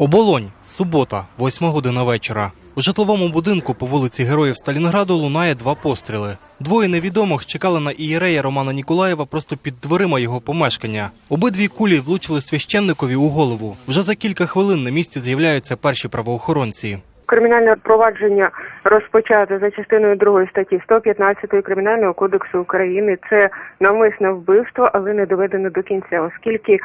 Оболонь, субота, 8 година вечора. У житловому будинку по вулиці Героїв Сталінграду лунає два постріли. Двоє невідомих чекали на ієрея Романа Ніколаєва просто під дверима його помешкання. Обидві кулі влучили священникові у голову. Вже за кілька хвилин на місці з'являються перші правоохоронці. Кримінальне провадження розпочато за частиною 2 статті 115 Кримінального кодексу України. Це навмисне вбивство, але не доведено до кінця, оскільки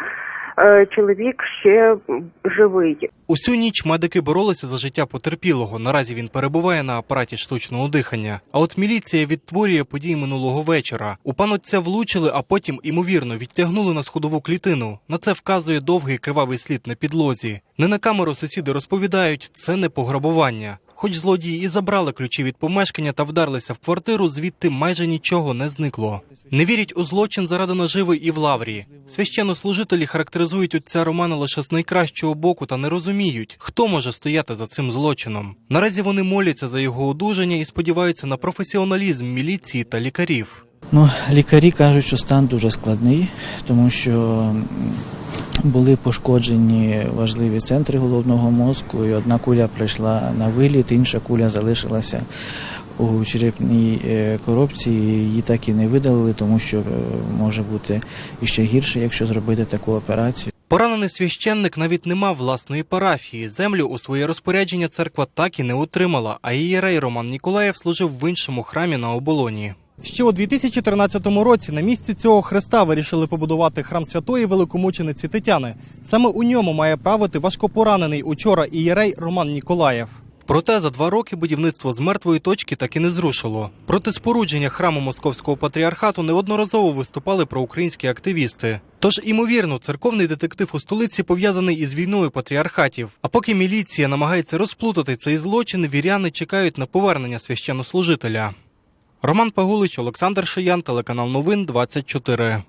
чоловік ще живий. Усю ніч медики боролися за життя потерпілого. Наразі він перебуває на апараті штучного дихання. А от міліція відтворює події минулого вечора. У панотця влучили, а потім, імовірно, відтягнули на сходову клітину. На це вказує довгий кривавий слід на підлозі. Не на камеру сусіди розповідають, це не пограбування. Хоч злодії і забрали ключі від помешкання та вдарлися в квартиру, звідти майже нічого не зникло. Не вірять у злочин заради наживи і в лаврі. Священнослужителі характеризують отця Романа лише з найкращого боку та не розуміють, хто може стояти за цим злочином. Наразі вони моляться за його одужання і сподіваються на професіоналізм міліції та лікарів. Ну, лікарі кажуть, що стан дуже складний, тому що були пошкоджені важливі центри головного мозку, і одна куля прийшла на виліт, інша куля залишилася у черепній е, коробці. Її так і не видалили, тому що е, може бути іще гірше, якщо зробити таку операцію. Поранений священник навіть не мав власної парафії. Землю у своє розпорядження церква так і не отримала, а ієрей Роман Ніколаєв служив в іншому храмі на оболоні. Ще у 2013 році на місці цього хреста вирішили побудувати храм святої великомучениці Тетяни. Саме у ньому має правити важкопоранений учора ієрей Роман Ніколаєв. Проте за два роки будівництво з мертвої точки так і не зрушило. Проти спорудження храму московського патріархату неодноразово виступали проукраїнські активісти. Тож, імовірно, церковний детектив у столиці пов'язаний із війною патріархатів. А поки міліція намагається розплутати цей злочин, віряни чекають на повернення священнослужителя. Роман Пагулич, Олександр Шиян, телеканал Новин 24.